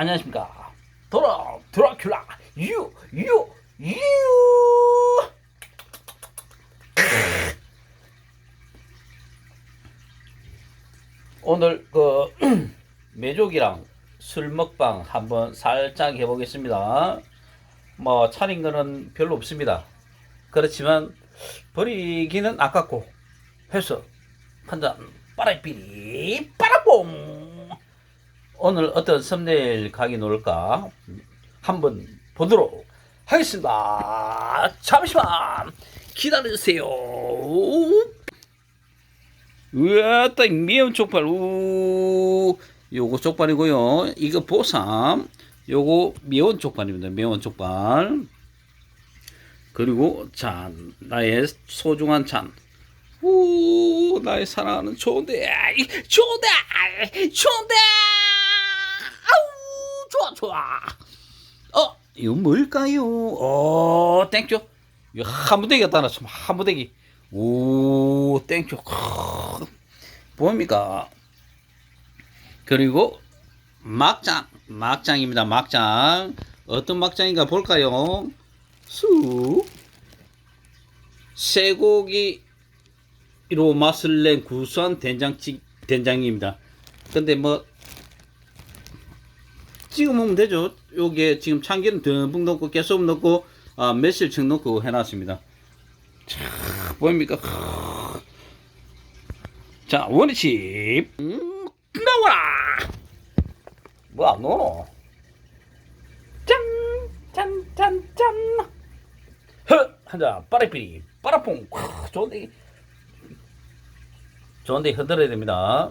안녕하십니까. 도라, 드라큘라, 유, 유, 유! 오늘 그 메족이랑 술 먹방 한번 살짝 해보겠습니다. 뭐 차린 거는 별로 없습니다. 그렇지만 버리기는 아깝고 해서 한잔 빠라삐리 빠라뽕 오늘 어떤 썸네일 각이 나올까 한번 보도록 하겠습니다. 잠시만 기다려주세요. 우와, 딱 매운 족발. 우, 요거 족발이고요. 이거 보쌈. 요거 매운 족발입니다. 매운 족발. 그리고 잔, 나의 소중한 잔. 우, 나의 사랑하는 좋은데, 아이, 좋은데. 좋아, 좋아. 어, 이거 뭘까요? 어, 땡큐. 이거 한무대기 갖다 놨어. 한무대기. 오, 땡큐. 크, 뭡니까? 그리고 막장. 막장입니다. 막장. 어떤 막장인가 볼까요? 쑥. 쇠고기로 맛을 낸 구수한 된장찌, 된장입니다. 근데 뭐, 찍어 먹으면 되죠. 요게 지금 참기름 듬뿍 넣고 깨소금 넣고 아, 매실청 넣고 해놨습니다. 자, 보입니까? 자, 원위치 음, 나와라. 뭐안 넣어? 짠, 짠, 짠, 짠. 허, 한자 빠라삐리, 빠라퐁. 크, 좋은데, 좋은데 흔들어야 됩니다.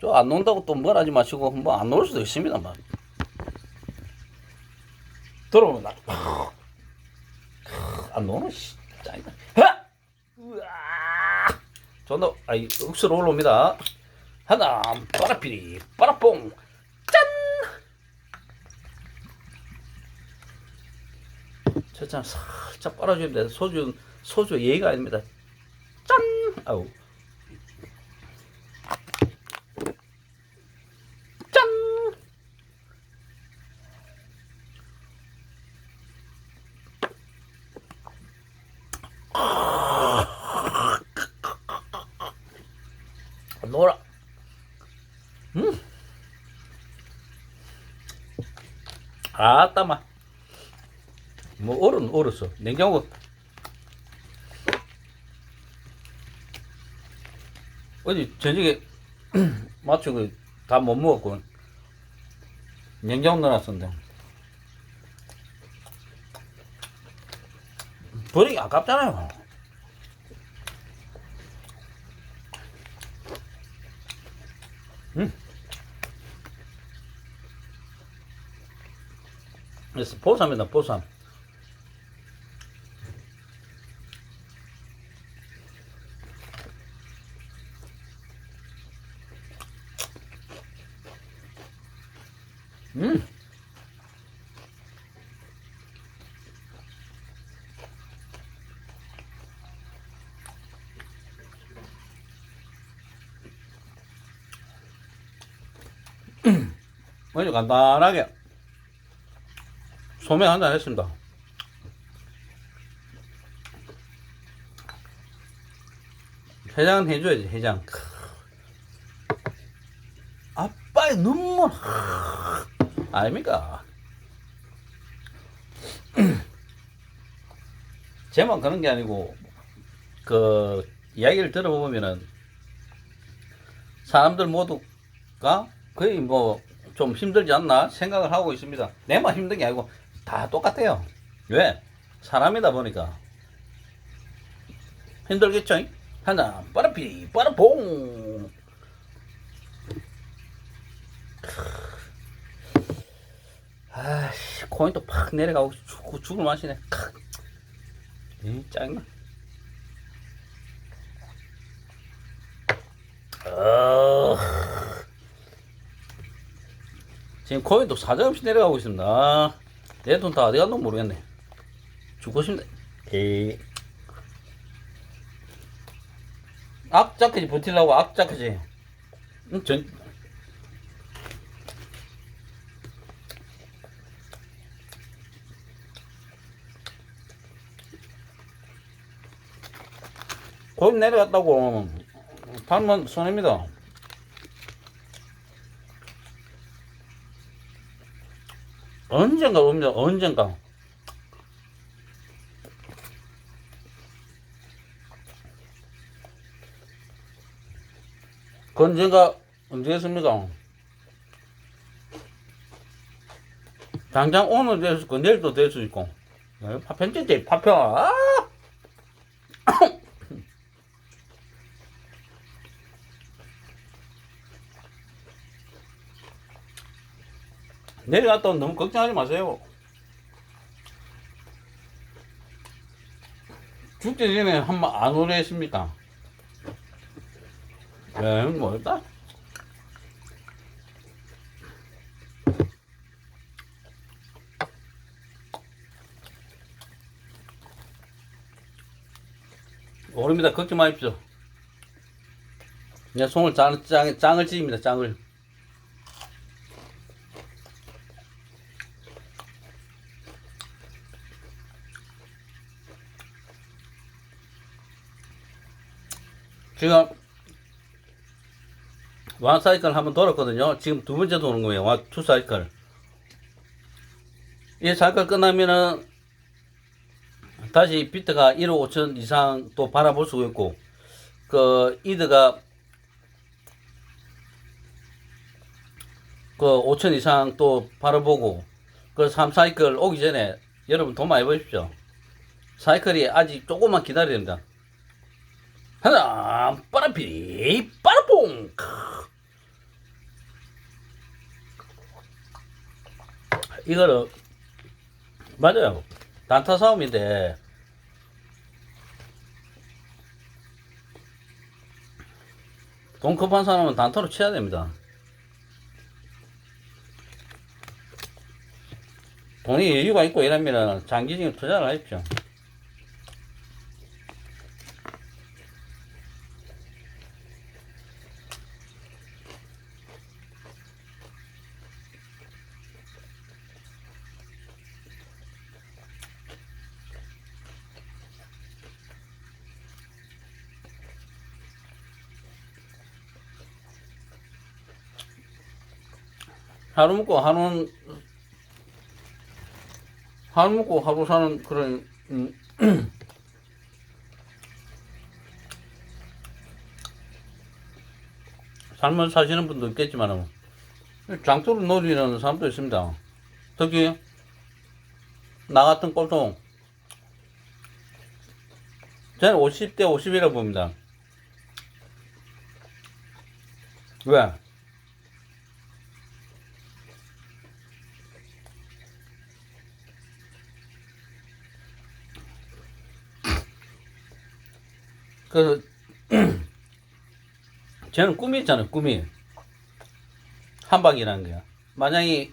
저안 논다고 또뭘 하지 마시고 뭐안 놓을 수도 있습니다만. 들어오는다. 안 노는 씨. 짜증나. 하! 우와! 존나 아이 억수로 올라옵니다. 하나 빠라피리 빠라뽕 짠! 저참 살짝 빨아주면 돼. 소주 소주 예의가 아닙니다. 짠! 아우. 짠! 놀아. 음. 아따마. 뭐 얼은 얼었어. 냉장고. 어제 저녁에 맞추고 다 못 먹었고 냉장고 넣어놨었는데 버리기 아깝잖아요. 그래서 보쌈이다 보쌈 음! 아주 간단하게 소맥 한잔 했습니다. 해장은 해줘야지, 해장. 아빠의 눈물. 아닙니까? 제만 그런 게 아니고, 그, 이야기를 들어보면은, 사람들 모두가 거의 뭐, 좀 힘들지 않나 생각을 하고 있습니다. 내만 힘든 게 아니고, 다 똑같아요. 왜? 사람이다 보니까. 힘들겠죠? 하나, 빠라피, 빠라퐁. 아씨, 코인 또팍 내려가고 죽, 죽을 맛이네. 크. 이 짜증나. 어... 지금 코인도 사정없이 내려가고 있습니다. 내 돈 다 어디 갔노 모르겠네. 죽고 싶네. 에이. 악자크지 버틸라고 악자크지. 응, 전 거기 내려갔다고 팔면 손해입니다. 언젠가 옵니다. 언젠가. 그 언젠가 언제겠습니까? 당장 오늘 될 수 있고 내일도 될 수 있고 네, 파편지지 파편 아! 오면 너무 걱정하지 마세요 죽기 전에 한 번 안 오래 했습니까? 네, 뭐 일단 오릅니다. 걱정 마십시오. 그냥 손을 짱, 짱, 짱을 찌입니다. 짱을. 지금 왕 사이클 한번 돌았거든요. 지금 두 번째 도는 거예요. 왕투 사이클. 이 사이클 끝나면은 다시 비트가 1억 5천 이상 또 바라볼 수 있고, 그, 이드가 그 5천 이상 또 바라보고, 그 3사이클 오기 전에 여러분 돈 많이 버십시오. 사이클이 아직 조금만 기다려야 됩니다. 하나, 빠라피, 빠라뽕! 이거를, 맞아요. 단타 싸움인데 돈 급한 사람은 단타로 쳐야 됩니다. 돈이 여유가 있고 이러면 장기적인 투자를 하십시오. 하루 먹고 하루는 하루 먹고 하루 사는 그런 음, 삶을 사시는 분도 있겠지만 장투를 노리는 사람도 있습니다. 특히 나 같은 꼴통 저는 50대 50이라고 봅니다. 왜? 그 저는 꿈이 있잖아요 꿈이. 한방이라는 거야 만약에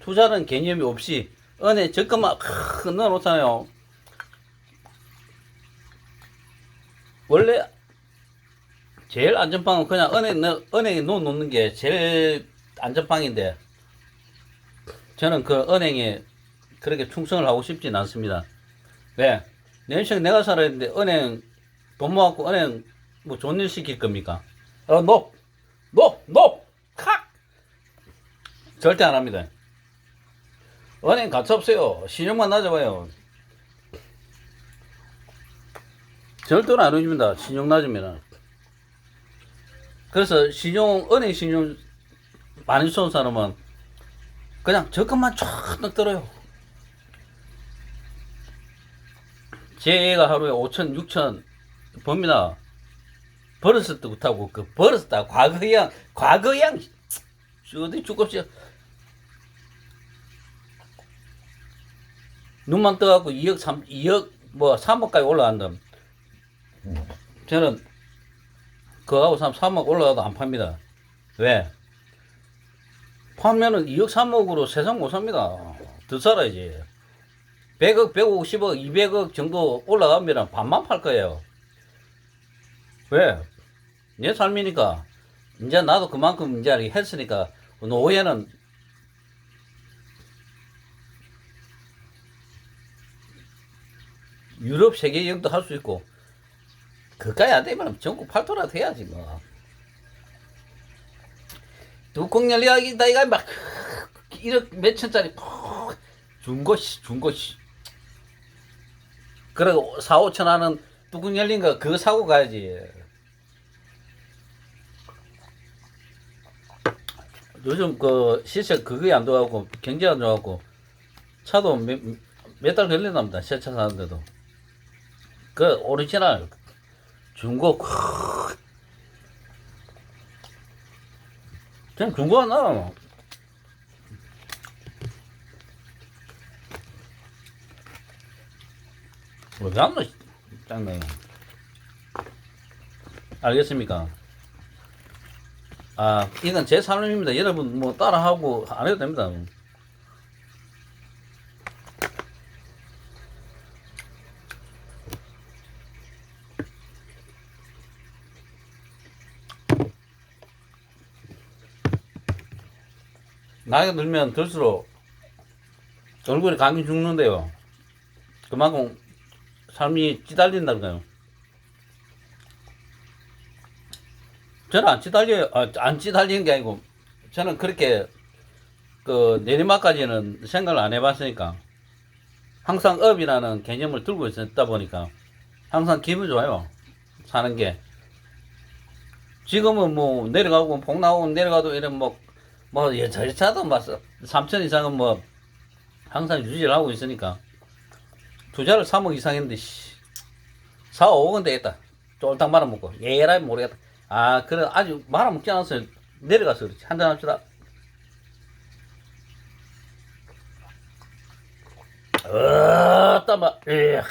투자는 개념이 없이 은행 적금만 크 넣어놓잖아요. 원래 제일 안전방은 그냥 은행 넣, 은행에 넣어놓는 게 제일 안전방인데 저는 그 은행에 그렇게 충성을 하고 싶진 않습니다. 왜? 내 인생 내가 살아야 되는데 은행 돈 모아갖고 은행 뭐 좋은 일 시킬 겁니까? 어, 높! 높! 높! 칵! 절대 안 합니다. 은행 가차 없어요. 신용만 낮아봐요. 절대로 안 해줍니다. 신용 낮으면은. 그래서 신용, 은행 신용 많이 쏜 사람은 그냥 적금만 쫙 넣들어요. 제 애가 하루에 5천, 6천 봅니다. 버릇을 도 못하고 그 버릇다 과거양 과거양 어디 죽읍시오. 눈만 떠갖고 2억 3 2억 뭐 3억까지 올라간다. 저는 그하고 3 3억 올라가도 안 팝니다. 왜? 팔면은 2억 3억으로 세상 못 삽니다. 더 살아야지. 100억, 150억, 200억 정도 올라가면 반만 팔 거예요. 왜? 내 삶이니까. 이제 나도 그만큼 이제 했으니까 노후에는 유럽 세계 여행도 할 수 있고 그 그까이 안 되면 전국 팔도라도 해야지 뭐. 뚜껑 열리하기다 이가 막 이렇게 몇 천짜리 준 것이. 그리고 4, 5천 하는 뚜껑 열린 거 그거 사고 가야지. 요즘 그 시세 그게 안 좋아갖고 경제가 안 좋아갖고 차도 몇달 걸린답니다. 새 차 사는데도. 그 오리지널 중고 크. 그냥 중고가 나. 어디 갔노 짱네. 알겠습니까? 아, 이건 제 삶입니다. 여러분 뭐 따라하고 안 해도 됩니다. 나이가 들면 들수록 얼굴이 감이 죽는데요. 그만큼 삶이 찌달린다니까요. 저는 안 찌달려요. 아, 안 찌달리는 게 아니고 저는 그렇게 그 내리막까지는 생각을 안 해봤으니까 항상 업이라는 개념을 들고 있었다 보니까 항상 기분 좋아요. 사는 게. 지금은 뭐 내려가고 복 나오고 내려가도 이런 뭐, 뭐 여차여차도 막 3천 이상은 뭐 항상 유지를 하고 있으니까 투자를 3억 이상 했는데 씨, 4, 5억은 되겠다. 쫄딱 말아먹고 예라이 모르겠다. 아 그래 아주 말아먹지 않았어요. 내려가서 그렇지. 한잔 합시다. 어따 마 에휴.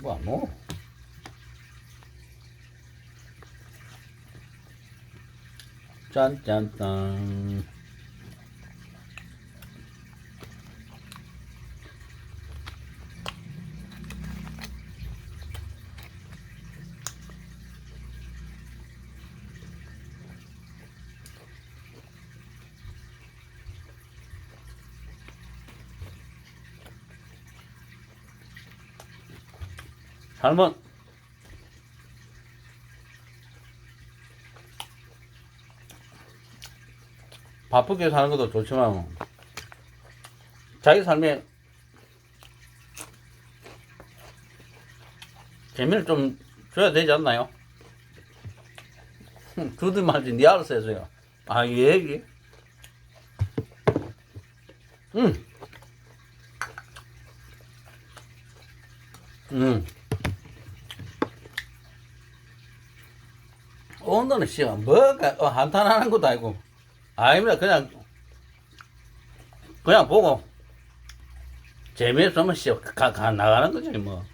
뭐안 먹어? 짠짠짠. 삶은 바쁘게 사는 것도 좋지만 자기 삶에 재미를 좀 줘야 되지 않나요? 주든 말지 니 알아서 해서요. 아, 이 얘기? 음. 음. 온도는 씨가 뭐가 어, 한탄하는 것도 아니고. 아닙니다. 그냥 그냥 보고. 재미없으면 씨 가, 가 나가는 거지 뭐.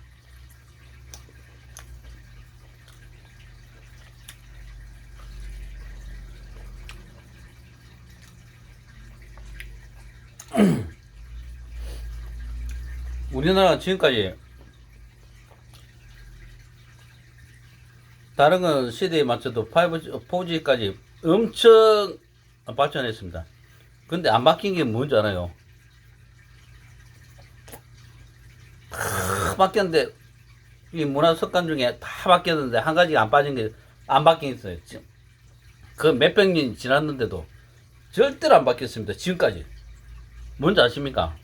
우리나라 지금까지 다른 건 시대에 맞춰도 5G, 4G까지 엄청 발전했습니다. 근데 안 바뀐 게 뭔지 알아요? 다 바뀌었는데, 이 문화 습관 중에 다 바뀌었는데, 한 가지가 안 빠진 게, 안 바뀐 게 있어요. 지금. 그 몇백 년 지났는데도 절대로 안 바뀌었습니다. 지금까지. 뭔지 아십니까?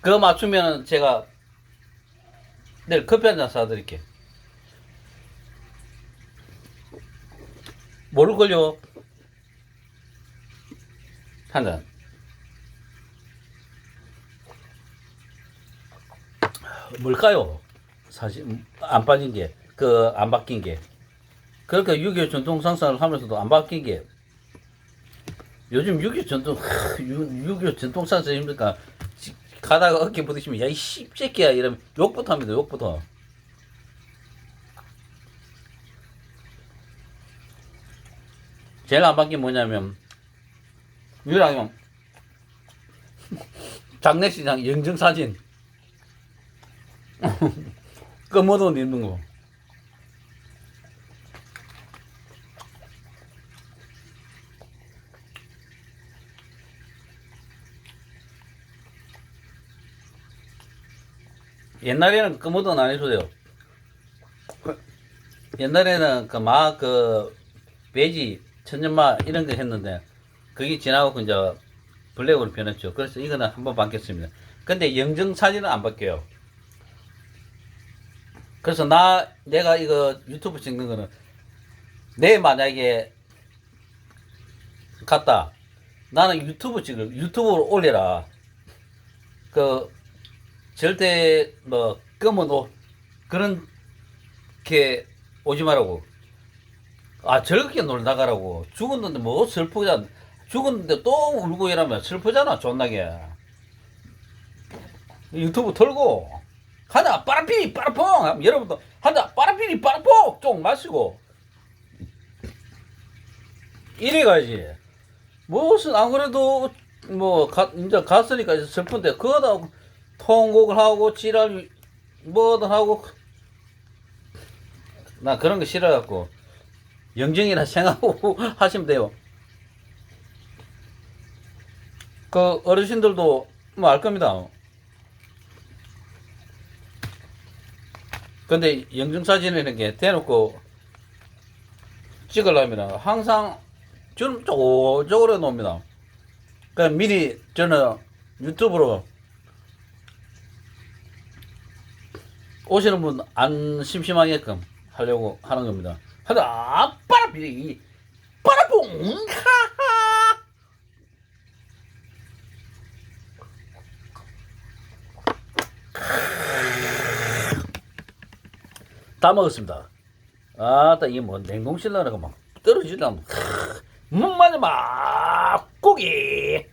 그거 맞추면 제가 내일 커피 한 잔 사드릴게요. 모를걸요? 한 잔. 뭘까요? 사실, 음, 안 빠진 게, 그, 안 바뀐 게. 그러니까 6.25 전통 상상을 하면서도 안 바뀐 게, 요즘 6.25 전통, 6.25 전통 상상입니까? 가다가 어깨 부딪히면, 야, 이 씹새끼야. 이러면 욕부터 합니다, 욕부터. 제일 안게 뭐냐면 유일하게 장례식장 영정사진 검은 옷 입는 거 옛날에는 금오돈 안 해줘요. 옛날에는 그마그 돼지 천년마 이런 거 했는데 그게 지나고 이제 블랙으로 변했죠. 그래서 이거는 한번 바뀌었습니다. 근데 영정 사진은 안 바뀌어요. 그래서 나 내가 이거 유튜브 찍는 거는 내 만약에 갔다 나는 유튜브 찍을 유튜브로 올려라. 그 절대 뭐 검은 옷 그런 게 오지 말라고. 아 저렇게 놀다 가라고. 죽었는데 뭐 슬프자. 죽었는데 또 울고 이러면 슬프잖아 존나게. 유튜브 틀고 하나 빠라피리 빠라퐁 여러분도 하나 빠라피리 빠라퐁 좀 마시고 이래 가야지. 무슨 안 그래도 뭐 가, 이제 갔으니까 이제 슬픈데 그거다 통곡을 하고 지랄 뭐든 하고 나 그런 거 싫어갖고 영정이나 생각하고 하시면 돼요. 그 어르신들도 뭐 알 겁니다. 근데 영정 사진이라는 게 대놓고 찍으려면 항상 좀 쪼적으로 해놓습니다. 그 미리 저는 유튜브로 오시는 분 안 심심하게끔 하려고 하는 겁니다. 하다 빠라비리 빠라봉 하하. 다 먹었습니다. 아따 이게 뭐 냉동실 나라가 막 떨어지다 문만이 막 고기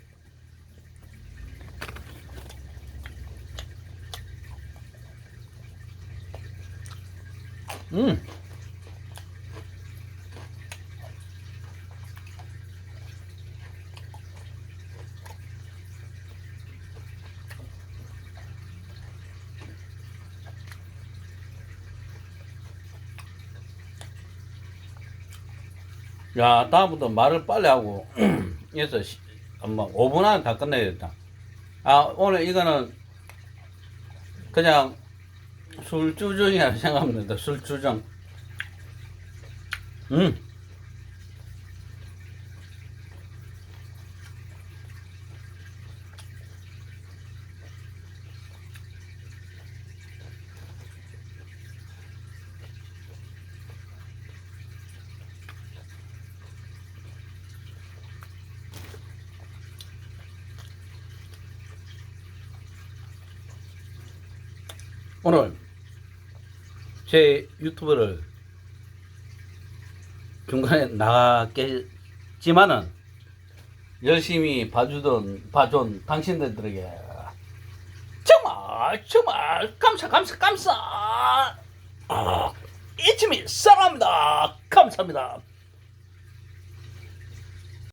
음 야, 다음부터 말을 빨리 하고, 그래서, 시- 아마 5분 안에 다 끝내야 겠다. 아, 오늘 이거는 그냥 술주정이라 생각합니다. 술주정. 음. 오늘 제 유튜브를 중간에 나갔겠지만은 열심히 봐주던 봐준 당신들에게 정말 정말 감사 감사 감사. 아, 이쯤이 사랑합니다. 감사합니다